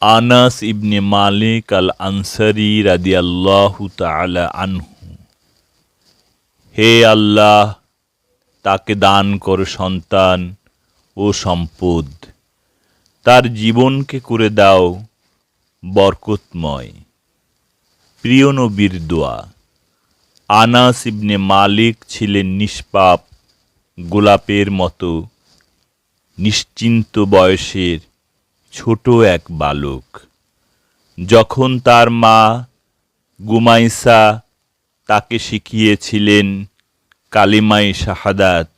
আনাস ইবনে মালিক আল আনসারি রাদিয়াল্লাহু তাআলা আনহু। হে আল্লাহ, তাকে দান কর সন্তান ও সম্পদ। তার জীবনকে করে দাও বরকতময়। প্রিয় নবীর দোয়া। আনাস ইবনে মালিক ছিলেন নিষ্পাপ গোলাপের মতো, নিশ্চিন্ত বয়সের ছোট এক বালক। যখন তার মা গুমাইসা তাকে শিখিয়েছিলেন কালিমাই শাহাদাত,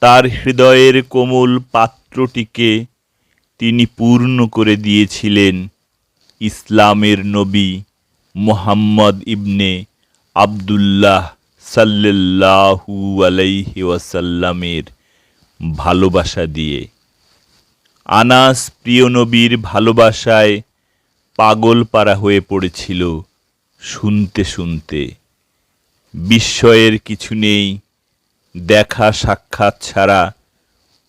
তার হৃদয়ের কোমল পাত্রটিকে তিনি পূর্ণ করে দিয়েছিলেন ইসলামের নবী মোহাম্মদ ইবনে আবদুল্লাহ সাল্লাল্লাহু আলাইহি ওয়াসাল্লামের ভালোবাসা দিয়ে। আনাস প্রিয় নবীর ভালোবাসায় পাগল পারা হয়ে পড়েছিল শুনতে শুনতে। বিস্ময়ের কিছু নেই, দেখা সাক্ষাৎ ছাড়া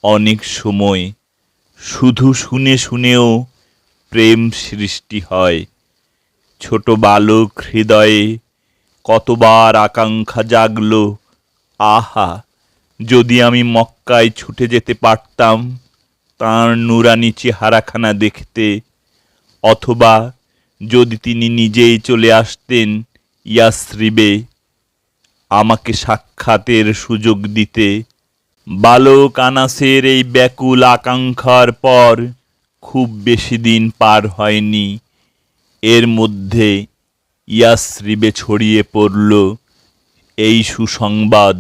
অনেক সময় শুধু শুনে শুনেও প্রেম সৃষ্টি হয়। ছোট বালক হৃদয়ে কতবার আকাঙ্ক্ষা জাগল, আহা, যদি আমি মক্কায় ছুটে যেতে পারতাম তাঁর নুরানি চেহারাখানা দেখতে, অথবা যদি তিনি নিজেই চলে আসতেন ইয়াসরিবে, আমাকে সাক্ষাতের সুযোগ দিতে। বালক আনাসের এই ব্যাকুল আকাঙ্ক্ষার পর খুব বেশি দিন পার হয়নি। এর মধ্যে ইয়াসরিবে ছড়িয়ে পড়ল এই সুসংবাদ।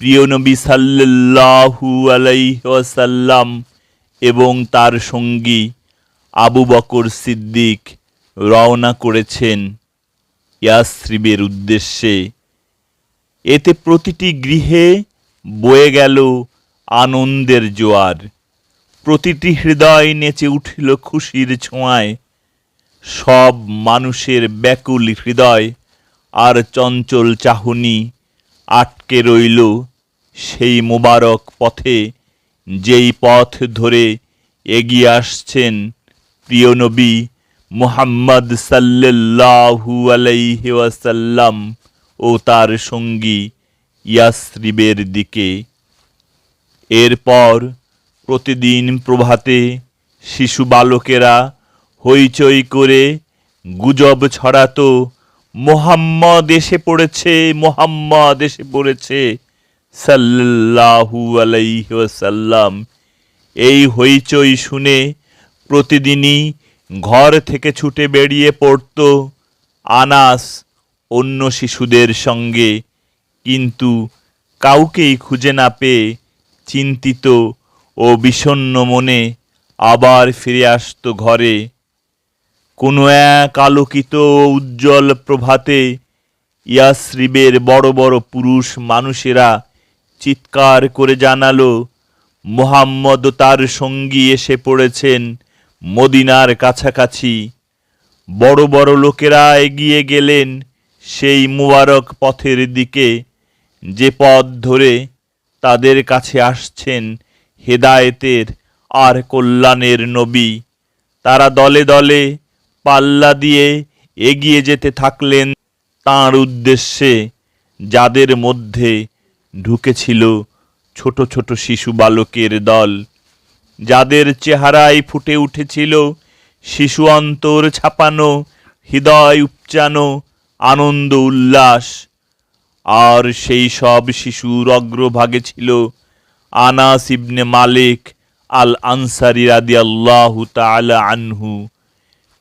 প্রিয় নবী সাল্লাল্লাহু আলাইহি ওয়াসাল্লাম এবং তার সঙ্গী আবু বকর সিদ্দিক রওনা করেছেন ইয়াসরিবের উদ্দেশ্যে। এতে প্রতিটি গৃহে বয়ে গেল আনন্দের জোয়ার। প্রতিটি হৃদয় নেচে উঠিল খুশির ছোঁয়ায়। সব মানুষের ব্যাকুল হৃদয় আর চঞ্চল চাহনি আটকে রইল সেই মোবারক পথে। যেই পথ ধরে এগিয়ে আসছেন প্রিয় নবী মুহাম্মদ সাল্লাল্লাহু আলাইহি ওয়াসাল্লাম ও তার সঙ্গী ইয়াসরিবের দিকে। এরপর প্রতিদিন প্রভাতে শিশু বালকেরা হইচই করে গুজব ছড়াতো, মোহাম্মদ এসে পড়েছে, মোহাম্মদ এসে পড়েছে। সাল্লাহু আলাইহি ওয়াসাল্লাম, এই হইচই শুনে প্রতিদিনই ঘর থেকে ছুটে বেরিয়ে পড়ত আনাস অন্য শিশুদের সঙ্গে। কিন্তু কাউকেই খুঁজে না পেয়ে চিন্তিত ও বিষণ্ণ মনে আবার ফিরে আসতো ঘরে। কোনো এক আলোকিত উজ্জ্বল প্রভাতে ইয়াসরিবের বড় বড় পুরুষ মানুষেরা চিৎকার করে জানালো, মোহাম্মদ তার সঙ্গী এসে পড়েছেন মদিনার কাছাকাছি। বড় বড় লোকেরা এগিয়ে গেলেন সেই মুবারক পথের দিকে। যে পথ ধরে তাদের কাছে আসছেন হেদায়েতের আর কল্যাণের নবী। তারা দলে দলে পাল্লা দিয়ে এগিয়ে যেতে থাকলেন তাঁর উদ্দেশ্যে, যাদের মধ্যে ঢুকেছিল ছোট ছোট শিশু বালকের দল। যাদের চেহারায় ফুটে উঠেছিল শিশু অন্তর ছাপানো, হৃদয় উপচানো, আনন্দ উল্লাস। আর সেই সব শিশুর অগ্রভাগে ছিল আনাস ইবনে মালিক আল আনসারি রাদিয়াল্লাহু তাআলা আনহু।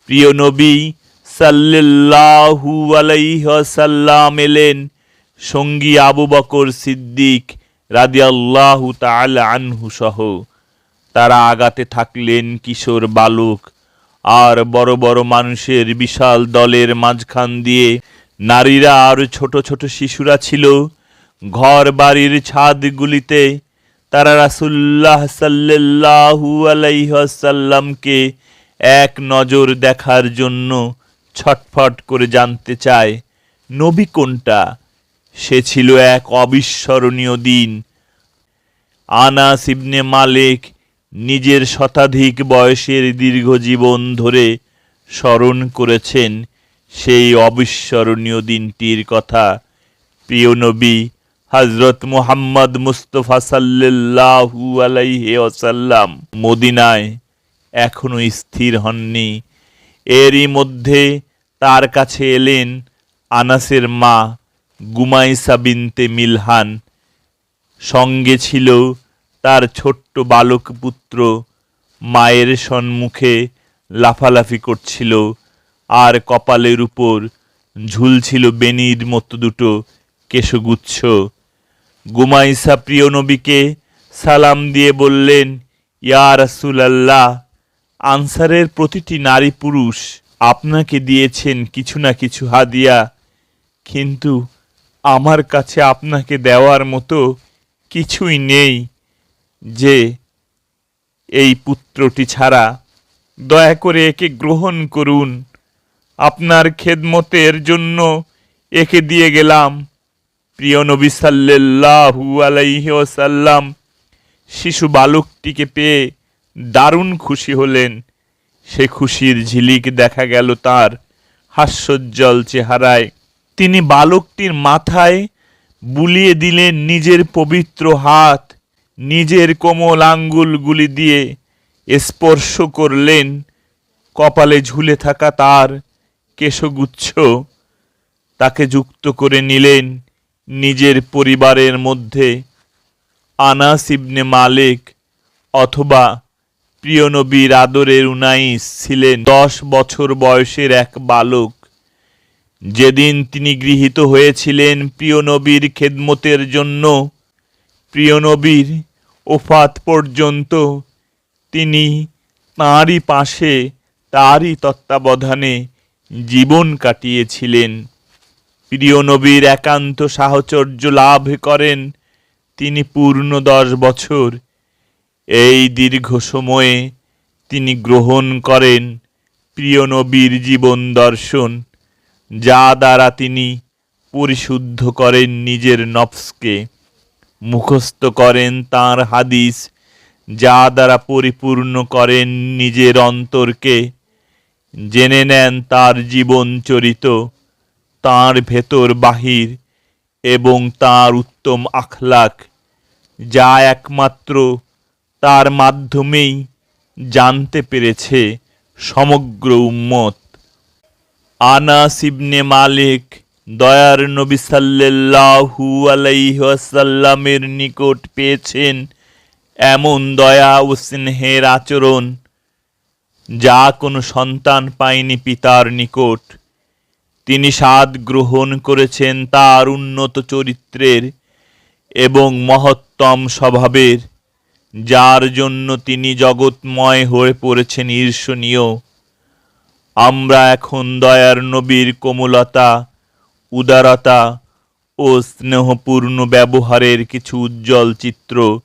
প্রিয় নবী সাল্লাল্লাহু আলাইহি ওয়াসাল্লাম এলেন সঙ্গী আবু বকর সিদ্দিক রাদিয়াল্লাহু তাআলা আনহু সহ। তারা আগাতে থাকলেন কিশোর বালক আর বড় বড় মানুষের বিশাল দলের মাঝখান দিয়ে। নারীরা আর ছোট ছোট শিশুরা ছিল। ঘর বাড়ির ছাদগুলিতে তারা রাসুল্লাহ সাল্লাল্লাহু আলাইহাসাল্লামকে এক নজর দেখার জন্য ছটফট করে জানতে চায়, নবী কোনটা? সে ছিল এক অবিস্মরণীয় দিন। আনাস ইবনে মালিক নিজের শতাধিক বয়সের দীর্ঘ জীবন ধরে স্মরণ করেছেন সেই অবিস্মরণীয় দিনটির কথা। প্রিয় নবী হজরত মুহাম্মদ মুস্তফা সাল্লাল্লাহু আলাইহি ওয়াসাল্লাম মদিনায় এখনও স্থির হননি। এরই মধ্যে তার কাছে এলেন আনাসের মা গুমাইসা বিনতে মিলহান। সঙ্গে ছিল তার ছোট্ট বালক পুত্র মায়ের সম্মুখে লাফালাফি করছিল, আর কপালের উপর ঝুলছিল বেনির মতো দুটো কেশগুচ্ছ। গুমাইসা প্রিয় নবীকে সালাম দিয়ে বললেন, ইয়া রাসূলাল্লাহ, আনসারের প্রতিটি নারী পুরুষ আপনাকে দিয়েছেন কিছু না কিছু হাদিয়া, কিন্তু আমার কাছে আপনাকে দেওয়ার মতো কিছুই নেই যে এই পুত্রটি ছাড়া। দয়া করে একে গ্রহণ করুন। আপনার খেদমতের জন্য একে দিয়ে গেলাম। প্রিয় নবী সাল্লাল্লাহু আলাইহি ওয়াসাল্লাম, শিশু বালকটিকে পেয়ে দারুণ খুশি হলেন। সে খুশির ঝিলিক দেখা গেল তার হাস্যোজ্জ্বল চেহারায়। তিনি বালকটির মাথায় বুলিয়ে দিলেন নিজের পবিত্র হাত, নিজের কোমল আঙ্গুলগুলি দিয়ে স্পর্শ করলেন। কপালে ঝুলে থাকা তার কেশগুচ্ছ তাকে যুক্ত করে নিলেন নিজের পরিবারের মধ্যে। আনাস ইবনে মালিক অথবা প্রিয়নবীর আদরের উনাইস ছিলেন। দশ বছর বয়সের এক বালক। যেদিন তিনি গৃহীত হয়েছিলেন প্রিয় নবীর খেদমতের জন্য, প্রিয় নবীর ওফাত পর্যন্ত তিনি তাঁরই পাশে, তারই তত্ত্বাবধানে জীবন কাটিয়েছিলেন। প্রিয় নবীর একান্ত সাহচর্য লাভ করেন তিনি পূর্ণ দশ বছর। এই দীর্ঘ সময়ে তিনি গ্রহণ করেন প্রিয় নবীর জীবন দর্শন। যা দ্বারা তিনি পরিশুদ্ধ করেন নিজের নফসকে, মুখস্থ করেন তার হাদিস, যা দ্বারা পরিপূর্ণ করেন নিজের অন্তরকে, জেনে নেন তার জীবন চরিত, তার ভেতর বাহির এবং তার উত্তম আখলাক যা একমাত্র তার মাধ্যমেই জানতে পেরেছে সমগ্র উম্মত। আনাস ইবনে মালিক দয়ার নবী সাল্লাল্লাহু আলাইহি ওয়াসাল্লামের নিকট পেয়েছেন এমন দয়া ও স্নেহের আচরণ যা কোনো সন্তান পায়নি পিতার নিকট। তিনি স্বাদ গ্রহণ করেছেন তার উন্নত চরিত্রের এবং মহত্তম স্বভাবের, যার জন্য তিনি জগৎময় হয়ে পড়েছেন ঈর্ষণীয় আমরা এখন দয়ার নবীর কোমলতা, উদারতা ও স্নেহপূর্ণ ব্যবহারের কিছু উজ্জ্বল চিত্র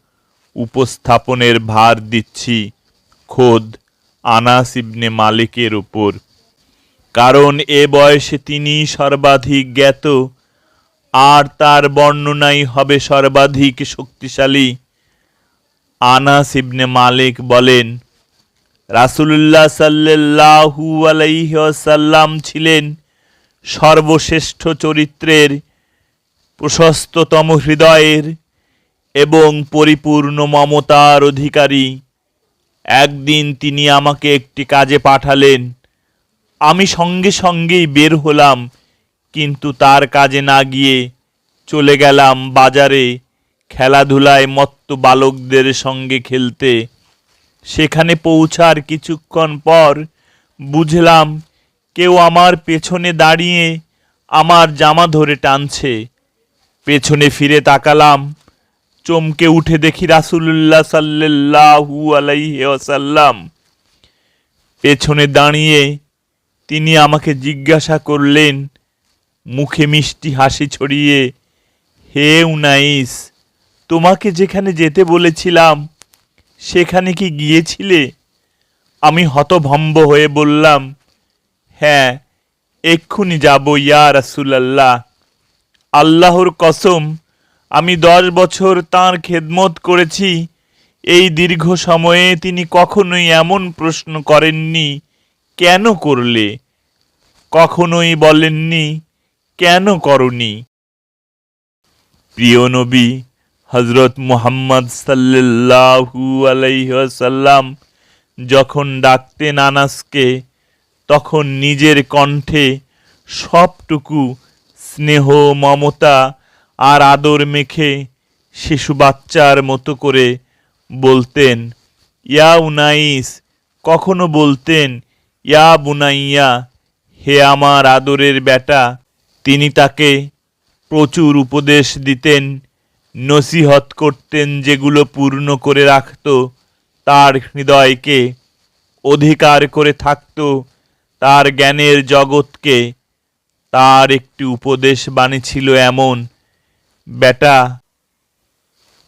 উপস্থাপনের ভার দিচ্ছি খোদ আনাস ইবনে মালিকের উপর। কারণ এ বয়সে তিনি সর্বাধিক জ্ঞাত, আর তার বর্ণনাই হবে সর্বাধিক শক্তিশালী। আনাস ইবনে মালিক বলেন রাসূলুল্লাহ সাল্লাল্লাহু আলাইহি ওয়াসাল্লাম ছিলেন সর্বশ্রেষ্ঠ চরিত্রের প্রশস্ততম হৃদয়ের এবং পরিপূর্ণ মমতার অধিকারী। একদিন তিনি আমাকে একটি কাজে পাঠালেন। আমি সঙ্গে সঙ্গেই বের হলাম, কিন্তু তার কাজে না গিয়ে চলে গেলাম বাজারে খেলাধুলায় মত্ত বালকদের সঙ্গে খেলতে। সেখানে পৌঁছার কিছুক্ষণ পর বুঝলাম কেউ আমার পেছনে দাঁড়িয়ে আমার জামা ধরে টানছে। পেছনে ফিরে তাকালাম, চমকে উঠে দেখি রাসূলুল্লাহ সাল্লাল্লাহু আলাইহি ওয়াসাল্লাম। পেছনে দাঁড়িয়ে তিনি আমাকে জিজ্ঞাসা করলেন, মুখে মিষ্টি হাসি ছড়িয়ে, হে উনাইস, তোমাকে যেখানে যেতে বলেছিলাম সেখানে কি গিয়েছিলে? আমি হতভম্ব হয়ে বললাম হ্যাঁ এক্ষুনি যাব ইয়া রাসূলাল্লাহ। আল্লাহর কসম, আমি দশ বছর তার খেদমত করেছি। এই দীর্ঘ সময়ে তিনি কখনোই এমন প্রশ্ন করেননি। কেন করলে? কখনোই বলেননি। কেন করনি? প্রিয় নবী হজরত মুহাম্মদ সাল্লাল্লাহু আলাইসাল্লাম যখন ডাকতেন আনাসকে, তখন নিজের কণ্ঠে সবটুকু স্নেহ, মমতা আর আদর মেখে শিশু বাচ্চার মতো করে বলতেন, ইয়া উনাইস, কখনো বলতেন, ইয়া বুনাইয়া, হে আমার আদরের বেটা, তিনি তাকে প্রচুর উপদেশ দিতেন নসিহত করতেন যেগুলো পূর্ণ করে রাখত, তার হৃদয়কে অধিকার করে থাকত, তার জ্ঞানের জগৎকে। তার একটি উপদেশ বাণী ছিল এমন, বেটা,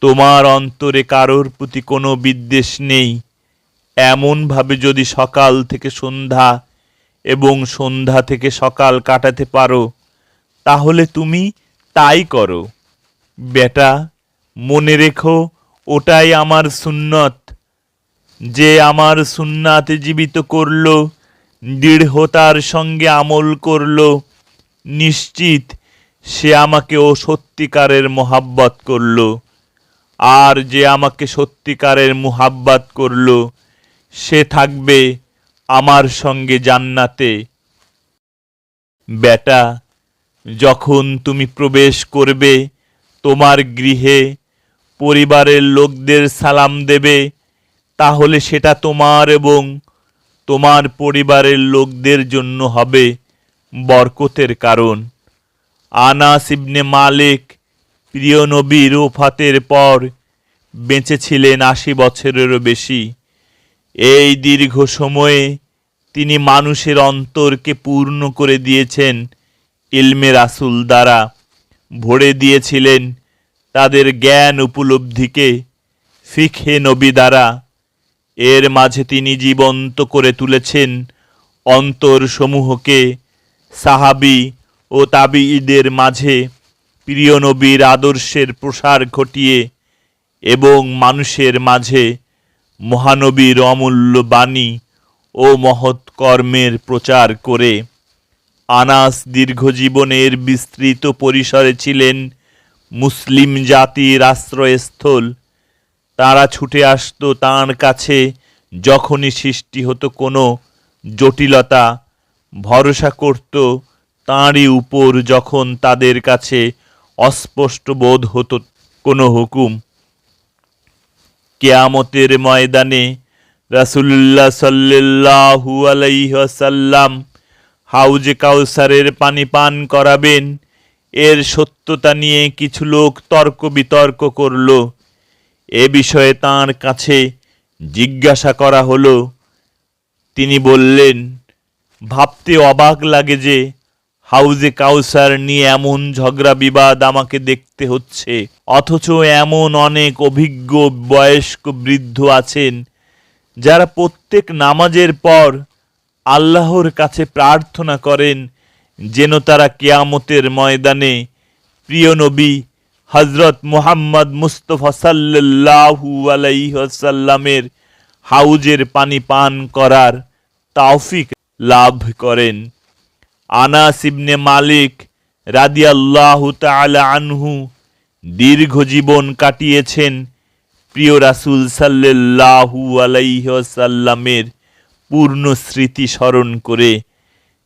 তোমার অন্তরে কারোর প্রতি কোনো বিদ্বেষ নেই। এমনভাবে যদি সকাল থেকে সন্ধ্যা এবং সন্ধ্যা থেকে সকাল কাটাতে পারো, তাহলে তুমি তাই করো। বেটা, মনে রেখো, ওটাই আমার সুন্নত। যে আমার সুন্নাতে জীবিত করল, দৃঢ়তার সঙ্গে আমল করল, নিশ্চিত সে আমাকেও সত্যিকারের মোহাব্বত করল। আর যে আমাকে সত্যিকারের মুহাব্বাত করল, সে থাকবে আমার সঙ্গে জান্নাতে। বেটা, যখন তুমি প্রবেশ করবে তোমার গৃহে পরিবারের লোকদের সালাম দেবে, তাহলে সেটা তোমার এবং তোমার পরিবারের লোকদের জন্য হবে বরকতের কারণ। আনাস ইবনে মালিক প্রিয় নবীর ওফাতের পর বেঁচেছিলেন আশি বছরেরও বেশি। এই দীর্ঘ সময়ে তিনি মানুষের অন্তরকে পূর্ণ করে দিয়েছেন ইলমে রাসুল দ্বারা। ভরে দিয়েছিলেন তাদের জ্ঞান উপলব্ধিকে ফিখে নবী দ্বারা এর মাঝে তিনি জীবন্ত করে তুলেছেন অন্তর সমূহকে সাহাবি ও তাবিঈদের মাঝে প্রিয় নবীর আদর্শের প্রসার ঘটিয়ে এবং মানুষের মাঝে মহানবীর অমূল্য বাণী ও মহৎ কর্মের প্রচার করে। আনাস দীর্ঘজীবনের বিস্তৃত পরিসরে ছিলেন মুসলিম জাতির আশ্রয়স্থল। তারা ছুটে আসতো তাঁর কাছে, যখনই সৃষ্টি হতো কোনো জটিলতা, ভরসা করত তাঁরই উপর যখন তাদের কাছে অস্পষ্ট বোধ হতো কোনো হুকুম। কেয়ামতের ময়দানে রাসুল্লাহ সাল্লাহু আলাইসাল্লাম হাউজে কাউসারের পানি পান করাবেন। এর সত্যতা নিয়ে কিছু লোক তর্ক বিতর্ক করল। এ বিষয়ে তাঁর কাছে জিজ্ঞাসা করা হলো। তিনি বললেন, ভাবতে অবাক লাগে যে হাউজে কাউসার নিয়ে এমন ঝগড়া বিবাদ আমাকে দেখতে হচ্ছে। অথচ এমন অনেক অভিজ্ঞ বয়স্ক বৃদ্ধ আছেন, যারা প্রত্যেক নামাজের পর আল্লাহর কাছে প্রার্থনা করেন যেন তারা কেয়ামতের ময়দানে প্রিয় নবী হজরত মুহাম্মদ মুস্তফা সাল্লাহু আলাইসাল্লামের হাউজের পানি পান করার তাওফিক লাভ করেন। আনাস ইবনে মালিক রাদিয়াল্লাহু তাআলা আনহু দীর্ঘ জীবন কাটিয়েছেন প্রিয় রাসুল সাল্লাল্লাহু আলাইহি ওয়াসাল্লামের পূর্ণ স্মৃতি স্মরণ করে।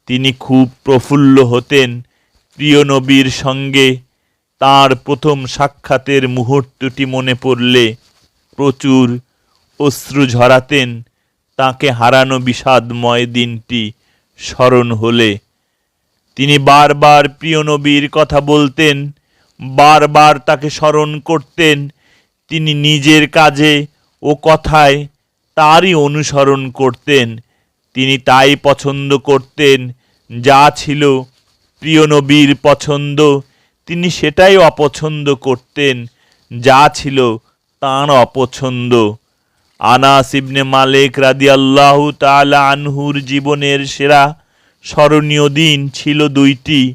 তিনি খুব প্রফুল্ল হতেন প্রিয় নবীর সঙ্গে। তার প্রথম সাক্ষাতের মুহূর্তটি মনে পড়লে প্রচুর অশ্রু ঝরাতেন। তাকে হারানো বিষাদময় দিনটি স্মরণ হলে। তিনি বারবার প্রিয় নবীর কথা বলতেন, বারবার তাকে স্মরণ করতেন। তিনি নিজের কাজে ও কথায় তারই অনুসরণ করতেন। তিনি তাই পছন্দ করতেন, যা ছিল প্রিয় নবীর পছন্দ। তিনি সেটাই অপছন্দ করতেন, যা ছিল তাঁর অপছন্দ। আনাস ইবনে মালিক রাদিয়াল্লাহু তাআলা আনহুর জীবনের সেরা স্মরণীয় দিন ছিল দুইটি।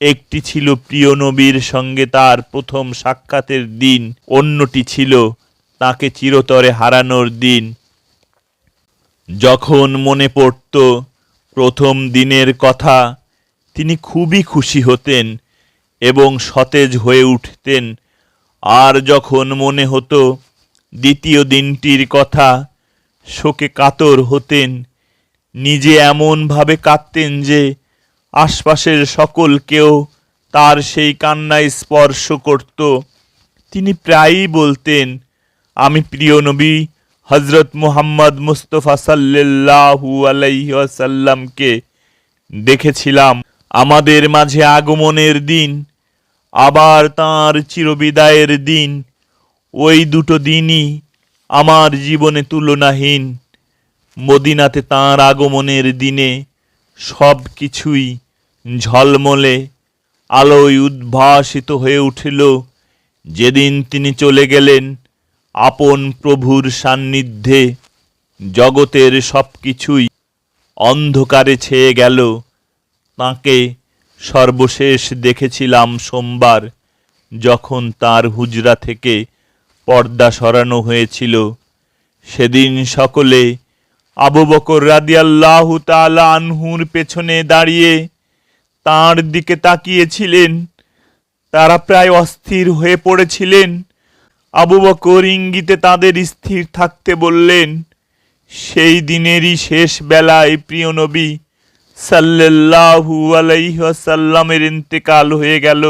একটি ছিল প্রিয় নবীর সঙ্গে তার প্রথম সাক্ষাতের দিন, অন্যটি ছিল তাকে চিরতরে হারানোর দিন। যখন মনে পড়ত প্রথম দিনের কথা, তিনি খুবই খুশি হতেন এবং সতেজ হয়ে উঠতেন। আর যখন মনে হতো দ্বিতীয় দিনটির কথা, শোকে কাতর হতেন। নিজে এমনভাবে কাঁদতেন যে, আশপাশের সকলকেও তার সেই কান্নায় স্পর্শ করত। তিনি প্রায়ই বলতেন, আমি প্রিয় নবী হজরত মুহাম্মদ মুস্তফা সাল্লাল্লাহু আলাইহি ওয়াসাল্লামকে দেখেছিলাম। আমাদের মাঝে আগমনের দিন, আবার তাঁর চিরবিদায়ের দিন, ওই দুটো দিনই আমার জীবনে তুলনাহীন। মদিনাতে তাঁর আগমনের দিনে সব কিছুই ঝলমলে, আলোয় উদ্ভাসিত হয়ে উঠিল। যেদিন তিনি চলে গেলেন আপন প্রভুর সান্নিধ্যে জগতের সব কিছুই অন্ধকারে ছেয়ে গেল। তাঁকে সর্বশেষ দেখেছিলাম সোমবার, যখন তার হুজরা থেকে পর্দা সরানো হয়েছিল। সেদিন সকলে আবু বকর রাদিয়াল্লাহু তাআলা আনহুর পেছনে দাঁড়িয়ে তার দিকে তাকিয়েছিলেন। তারা প্রায় অস্থির হয়ে পড়েছিলেন। আবু বকর ইঙ্গিতে তাদের স্থির থাকতে বললেন, সেই দিনেরই শেষ বেলায় প্রিয় নবী সাল্লাল্লাহু আলাইহি ওয়াসাল্লামের ইন্তেকাল হয়ে গেল।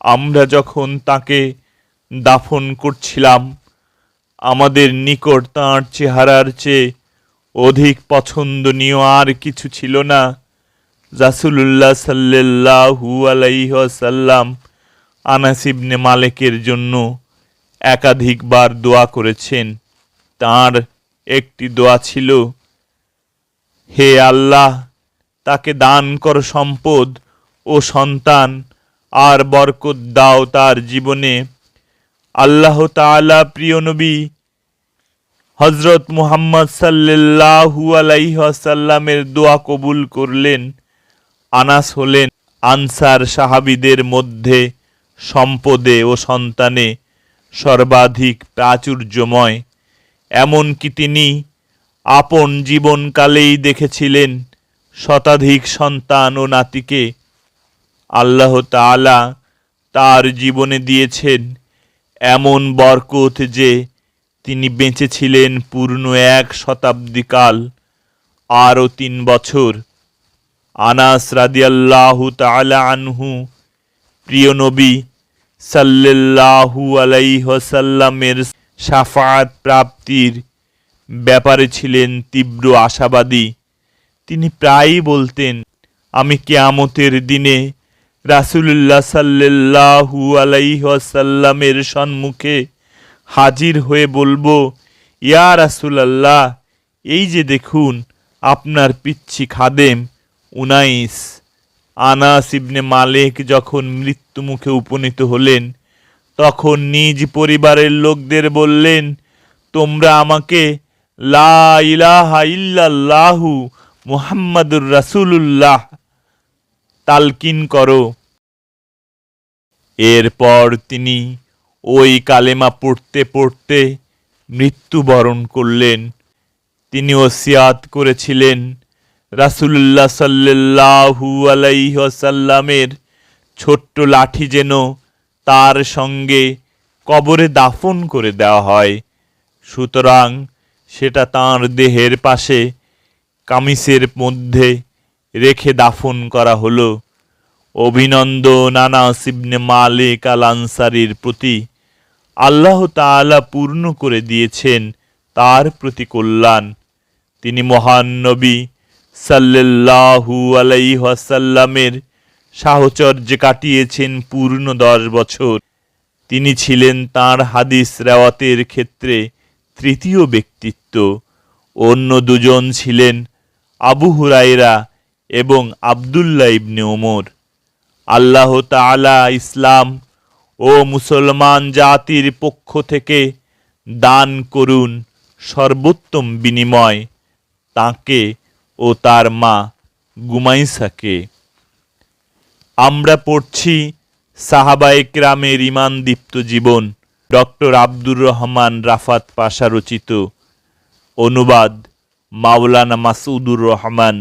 আমরা যখন তাকে দাফন করছিলাম, আমাদের নিকট তাঁর চেহারার চেয়ে অধিক পছন্দনীয় আর কিছু ছিল না। রাসূলুল্লাহ সাল্লাল্লাহু আলাইহি ওয়াসাল্লাম আনাস ইবনে মালিকের জন্য একাধিকবার দোয়া করেছেন। তার একটি দোয়া ছিল, হে আল্লাহ, তাকে দান কর সম্পদ ও সন্তান, আর বরকত দাও তার জীবনে। আল্লাহ তাআলা প্রিয় নবী হজরত মুহাম্মদ সাল্লাল্লাহু আলাইহি ওয়াসাল্লামের দোয়া কবুল করলেন। আনাস হলেন আনসার সাহাবীদের মধ্যে সম্পদে ও সন্তানে। সর্বাধিক প্রাচুর্যময়। এমনকি তিনি আপন জীবনকালেই দেখেছিলেন শতাধিক সন্তান ও নাতিকে। আল্লাহ তাআলা তার জীবনে দিয়েছেন এমন বরকত যে তিনি বেঁচেছিলেন পূর্ণ এক শতাব্দীকাল, আরও তিন বছর। আনাস রাদিয়াল্লাহু তাআলা আনহু, প্রিয় নবী সাল্লাল্লাহু আলাইহি ওয়াসাল্লামের শাফাআত প্রাপ্তির ব্যাপারে ছিলেন তীব্র আশাবাদী। তিনি প্রায়ই বলতেন, আমি কেয়ামতের দিনে রাসূলুল্লাহ সাল্লাল্লাহু আলাইহি ওয়াসাল্লামের সম্মুখে হাজির হয়ে বলব, ইয়া রাসূলুল্লাহ, এই যে দেখুন, আপনার পিচ্ছি খাদেম উনাইস আনাস ইবনে মালিক যখন মৃত্যুমুখে উপনীত হলেন, তখন নিজ পরিবারের লোকদের বললেন, তোমরা আমাকে লা মুহাম্মাদুর রাসূলুল্লাহ তালকিন করো। এরপর তিনি ওই কালেমা পড়তে পড়তে মৃত্যুবরণ করলেন। তিনি ওসিয়াত করেছিলেন। রাসূলুল্লাহ সাল্লাল্লাহু আলাইহি ওয়াসাল্লামের ছোট্ট লাঠি যেন তার সঙ্গে কবরে দাফন করে দেওয়া হয়। সুতরাং সেটা তাঁর দেহের পাশে কামিসের মধ্যে রেখে দাফন করা হলো। অভিনন্দন আনাস ইবনে মালিক আল আনসারির প্রতি আল্লাহ তাআলা পূর্ণ করে দিয়েছেন তার প্রতি কল্যাণ। তিনি মহান নবী সাল্লাল্লাহু আলাইহি ওয়াসাল্লামের সাহচর্যে কাটিয়েছেন পূর্ণ দশ বছর। তিনি ছিলেন তার হাদিস রেওয়াতের ক্ষেত্রে তৃতীয় ব্যক্তিত্ব। অন্য দুজন ছিলেন আবু হুরাইরা এবং আবদুল্লাহ ইবনে ওমর। আল্লাহ তাআলা ইসলাম ও মুসলমান জাতির পক্ষ থেকে দান করুন সর্বোত্তম বিনিময় তাকে ও তার মা গুমাইসাকে। আমরা পড়ছি সাহাবা একরামের ইমান দীপ্ত জীবন। ডক্টর আব্দুর রহমান রাফাত পাশা রচিত অনুবাদ মাওলানা মাসুদুর রহমান।